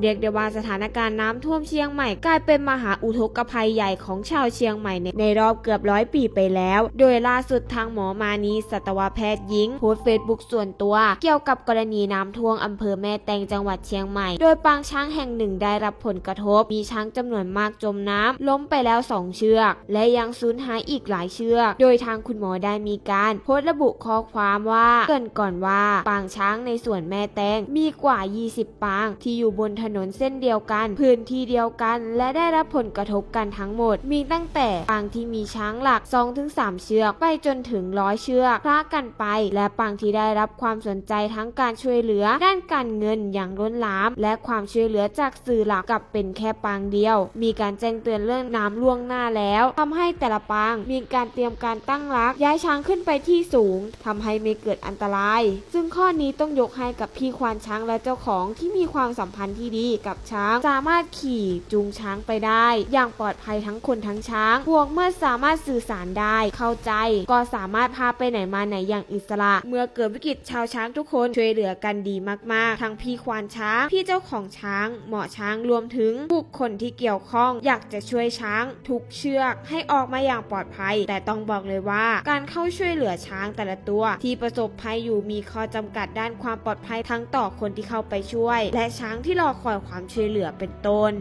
เรียกได้ว่าสถานการณ์น้ำท่วมเชียงใหม่กลายเป็นมหาอุทกภัยใหญ่ของชาวเชียงใหม่ในในรอบเกือบร้อยปีไปแล้ว โดยล่าสุดทางหมอมานีสัตวแพทย์หญิงโพสเฟซบุ๊กส่วนตัว เกี่ยวกับกรณีน้ำท่วมอำเภอแม่แตงจังหวัดเชียงใหม่ โดยปางช้างแห่งหนึ่งได้รับผลกระทบ มีช้างจำนวนมากจมน้ำล้มไปแล้ว2เชือก และยังสูญหายอีกหลายเชือก โดยทางคุณหมอได้มีการโพสต์ระบุข้อความว่าเกินก่อนว่าปางช้างในส่วนแม่แตงมีกว่า 20 ปางที่อยู่บนถนนเส้นเดียวกัน พื้นที่เดียวกัน และได้รับผลกระทบกันทั้งหมด มีตั้งแต่ปางที่มีช้างหลัก 2-3 เชือก ไปจนถึงร้อยเชือกคล้ากันไป และปางที่ได้รับความสนใจทั้งการช่วยเหลือ ด้านการเงินอย่างล้นหลาม และความช่วยเหลือจากสื่อหลักกับเป็นแค่ปางเดียว มีการแจ้งเตือนเรื่องน้ำล่วงหน้าแล้วทำให้แต่ละปางมีการเตรียมการตั้งรัก ย้ายช้างขึ้นไปที่สูงทำให้ไม่เกิดอันตราย ซึ่งข้อนี้ต้องยกให้กับพี่ควานช้างและเจ้าของที่มีความสัมพันธ์ที่ดีกับช้าง สามารถขี่จูงช้างไปได้ อย่างปลอดภัยทั้งคนทั้งช้างพวกเมื่อสามารถสื่อสารได้ เข้าใจ ก็สามารถพาไปไหนมาไหนอย่างอิสระ เมื่อเกิดวิกฤตชาวช้างทุกคนช่วยเหลือกันดีมากๆ ทั้งพี่ควานช้าง พี่เจ้าของช้าง หมอช้างรวมถึงบุคคลที่เกี่ยวข้อง อยากจะช่วยช้างทุกเชือกให้ออกมาอย่างปลอดภัย แต่ต้องบอกเลยว่าการเข้าช่วยเหลือช้างแต่ละตัว ที่ประสบภัยอยู่มีข้อจำกัดด้านความปลอดภัยทั้งต่อคนที่เข้าไปช่วย และช้างที่รอคอยความช่วยเหลือเป็นต้น